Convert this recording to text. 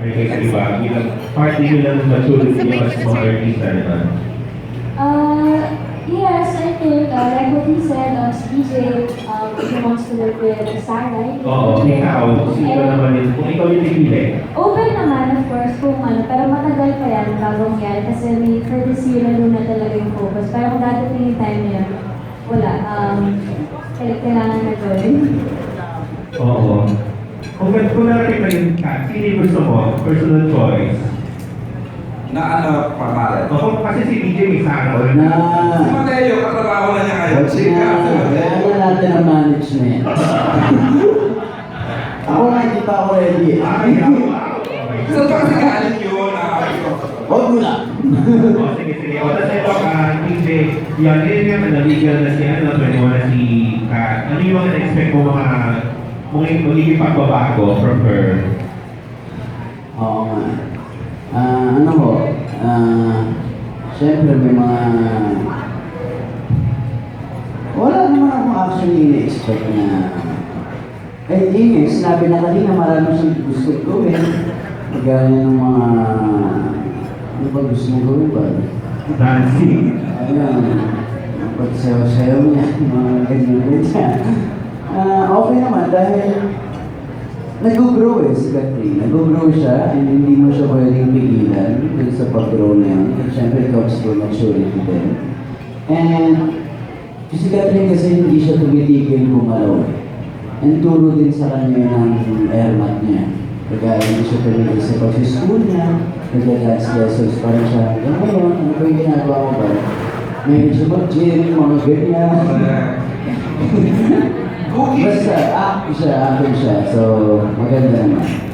Kayo sa iba? Bilang part din nila ng maturity niyo as mga artista naman. Uh, yes, I think, uh, like what he said, uh, si DJ, um, he wants to work with Sarah. Oo, ikaw, sino naman yun? Kung ikaw yung pipili. Open naman, of course, kung ano, pero matagal pa yan bago yan kasi may for this year na na talaga yung focus. Pero kung dadating yung time yun, wala. Um, kaya- kailangan na gawin. Oo. Kung, kung narating na yun, Kat, sino yung gusto mo? Personal choice. Na ano, pangalan? O, kung kasi si DJ may sakol. Na, Si Mateo, katrabaho na niya ngayon. Si na, Mateo. kaya natin ang management. ako nga, hindi pa ako ready. Ay. Okay. Saan pa kasi galing yun? Ah, Huwag mo na. O, sige, sige. O, tapos ito, ah, DJ, yan, yun nga, nabigyan na si, ano, 21 na si Kat. Ano yung mga na-expect mo mga, mga magiging pagbabago from her? Oo nga. Ah, ano ho, ah, syempre may mga... Wala naman akong actually na-expect na... Eh, yun nga, sinabi na kanina marami siyang gusto gawin. Gaya ng mga... Ano ba gusto mong gawin ba? Dancing. Ayun, pagsayaw-sayaw niya, mga ganyan-ganyan. Ah, okay naman dahil nag-grow eh si Catherine. Nag-grow siya and hindi mo siya pwedeng pigilan dun sa pag-grow na yun. And syempre, it comes to maturity din. And si Catherine kasi hindi siya tumitigil gumalaw. And turo din sa kanya ng airmat niya. Kaya hindi siya tumigil sa pag-school niya, nag-dance lessons pa rin siya. Hanggang ngayon, ano ba yung ginagawa mo ba? May siya mag-gym, mga ganyan. Cookies. Basta, active siya, active. So, maganda naman.